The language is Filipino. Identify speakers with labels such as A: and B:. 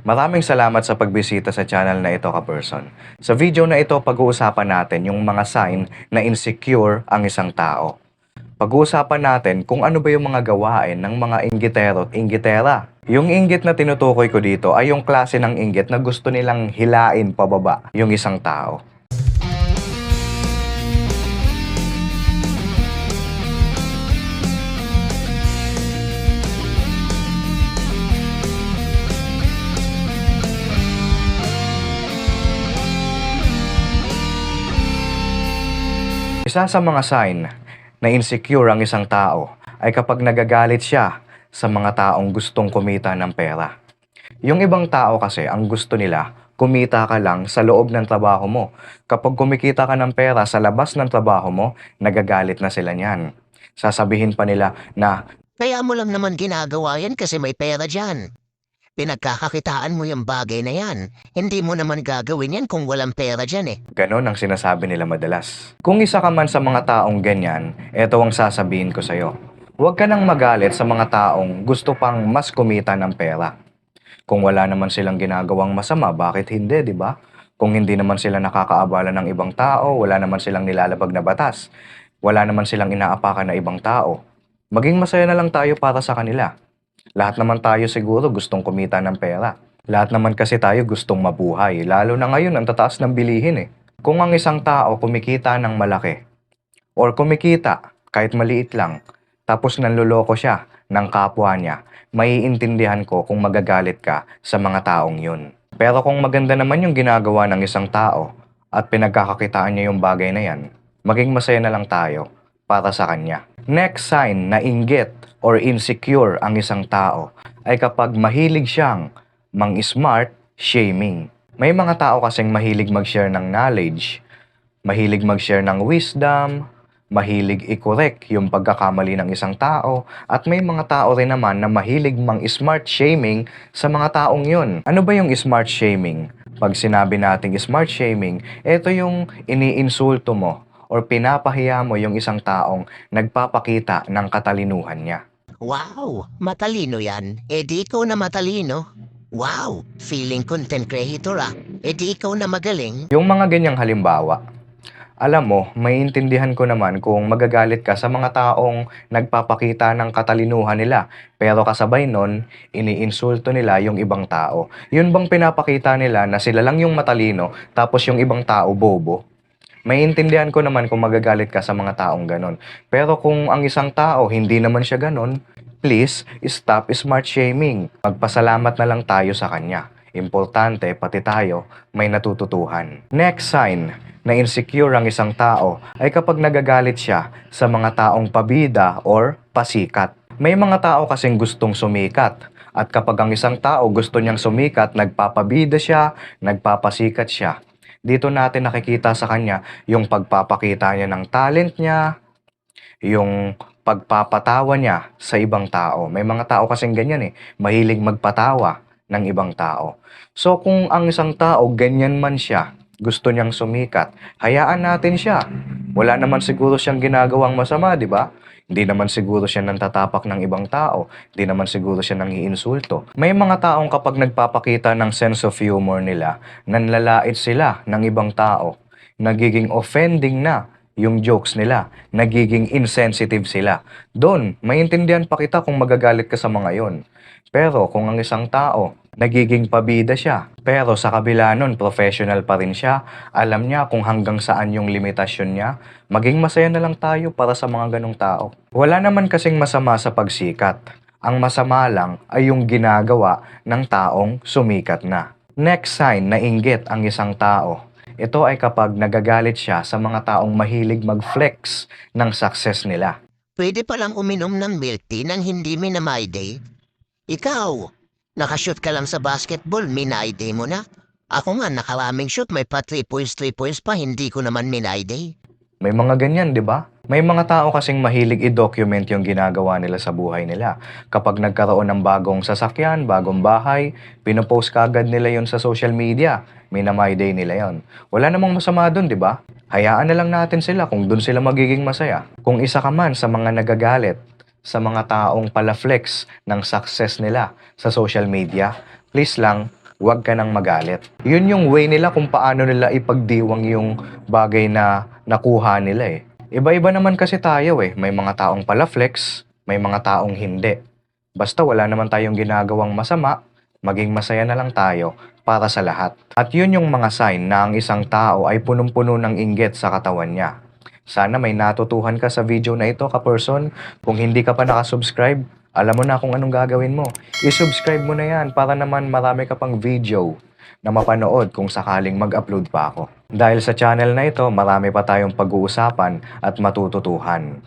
A: Maraming salamat sa pagbisita sa channel na ito ka-person. Sa video na ito, pag-uusapan natin yung mga sign na insecure ang isang tao. Pag-uusapan natin kung ano ba yung mga gawain ng mga inggitero at inggitera. Yung inggit na tinutukoy ko dito ay yung klase ng inggit na gusto nilang hilain pababa yung isang tao. Isa sa mga sign na insecure ang isang tao ay kapag nagagalit siya sa mga taong gustong kumita ng pera. Yung ibang tao kasi ang gusto nila, kumita ka lang sa loob ng trabaho mo. Kapag kumikita ka ng pera sa labas ng trabaho mo, nagagalit na sila niyan. Sasabihin pa nila na
B: Kaya mo lang naman ginagawa yan kasi may pera dyan. Pinagkakakitaan mo yung bagay na yan. Hindi mo naman gagawin yan kung walang pera dyan eh.
A: Ganon ang sinasabi nila madalas. Kung isa ka man sa mga taong ganyan, eto ang sasabihin ko sa'yo. Huwag ka nang magalit sa mga taong gusto pang mas kumita ng pera. Kung wala naman silang ginagawang masama, bakit hindi, di ba? Kung hindi naman sila nakakaabala ng ibang tao, wala naman silang nilalabag na batas, wala naman silang inaapakan na ibang tao, maging masaya na lang tayo para sa kanila. Lahat naman tayo siguro gustong kumita ng pera. Lahat naman kasi tayo gustong mabuhay, lalo na ngayon ang tataas ng bilihin eh. Kung ang isang tao kumikita ng malaki, or kumikita kahit maliit lang, tapos nanloloko siya ng kapwa niya, maiintindihan ko kung magagalit ka sa mga taong yun. Pero kung maganda naman yung ginagawa ng isang tao at pinagkakakitaan niya yung bagay na yan, maging masaya na lang tayo para sa kanya. Next sign na inggit or insecure ang isang tao ay kapag mahilig siyang mang-smart shaming. May mga tao kasing mahilig mag-share ng knowledge, mahilig mag-share ng wisdom, mahilig i-correct yung pagkakamali ng isang tao, at may mga tao rin naman na mahilig mang-smart shaming sa mga taong yun. Ano ba yung smart shaming? Pag sinabi nating smart shaming, ito yung iniinsulto mo or pinapahiya mo yung isang taong nagpapakita ng katalinuhan niya.
B: Wow, matalino yan. E di ikaw na matalino. Wow, feeling content creator ah. E di ikaw na magaling.
A: Yung mga ganyang halimbawa, alam mo, maiintindihan ko naman kung magagalit ka sa mga taong nagpapakita ng katalinuhan nila, pero kasabay nun, iniinsulto nila yung ibang tao. Yun bang pinapakita nila na sila lang yung matalino, tapos yung ibang tao bobo? Maiintindihan ko naman kung magagalit ka sa mga taong ganon. Pero kung ang isang tao hindi naman siya ganon, please stop smart shaming. Magpasalamat na lang tayo sa kanya. Importante, pati tayo, may natututuhan. Next sign na insecure ang isang tao ay kapag nagagalit siya sa mga taong pabida or pasikat. May mga tao kasing gustong sumikat. At kapag ang isang tao gusto niyang sumikat, nagpapabida siya, nagpapasikat siya. Dito natin nakikita sa kanya yung pagpapakita niya ng talent niya, yung pagpapatawa niya sa ibang tao. May mga tao kasing ganyan eh, mahilig magpatawa ng ibang tao. So kung ang isang tao ganyan man siya, gusto niyang sumikat, hayaan natin siya. Wala naman siguro siyang ginagawang masama, di ba? Hindi naman siguro siya tatapak ng ibang tao. Hindi naman siguro siya nang iinsulto. May mga taong kapag nagpapakita ng sense of humor nila, nanlalait sila ng ibang tao. Nagiging offending na yung jokes nila. Nagiging insensitive sila. Doon, maintindihan pa kita kung magagalit ka sa mga yon. Pero kung ang isang tao, nagiging pabida siya. Pero sa kabila nun, professional pa rin siya. Alam niya kung hanggang saan yung limitasyon niya. Maging masaya na lang tayo para sa mga ganong tao. Wala naman kasing masama sa pagsikat. Ang masama lang ay yung ginagawa ng taong sumikat na. Next sign na inggit ang isang tao. Ito ay kapag nagagalit siya sa mga taong mahilig mag-flex ng success nila.
B: Pwede palang uminom ng milk tea nang hindi minamayday. Ikaw, nakashoot ka lang sa basketball, minayday mo na. Ako nga, nakaraming shoot, may pa 3 points, 3 points pa, hindi ko naman minayday.
A: May mga ganyan, di ba? May mga tao kasing mahilig i-document yung ginagawa nila sa buhay nila. Kapag nagkaroon ng bagong sasakyan, bagong bahay, pinopost kagad nila yon sa social media. May na my day nila yon. Wala namang masama doon, di ba? Hayaan na lang natin sila kung doon sila magiging masaya. Kung isa ka man sa mga nagagalit sa mga taong palaflex ng success nila sa social media, please lang, huwag ka nang magalit. Yun yung way nila kung paano nila ipagdiwang yung bagay na nakuha nila eh. Iba-iba naman kasi tayo eh. May mga taong pala flex, may mga taong hindi. Basta wala naman tayong ginagawang masama, maging masaya na lang tayo para sa lahat. At yun yung mga sign na ang isang tao ay punong-puno ng inggit sa katawan niya. Sana may natutuhan ka sa video na ito, ka-person. Kung hindi ka pa nakasubscribe, alam mo na kung anong gagawin mo. I-subscribe mo na yan para naman marami ka pang video na mapanood kung sakaling mag-upload pa ako. Dahil sa channel na ito, marami pa tayong pag-uusapan at matututuhan.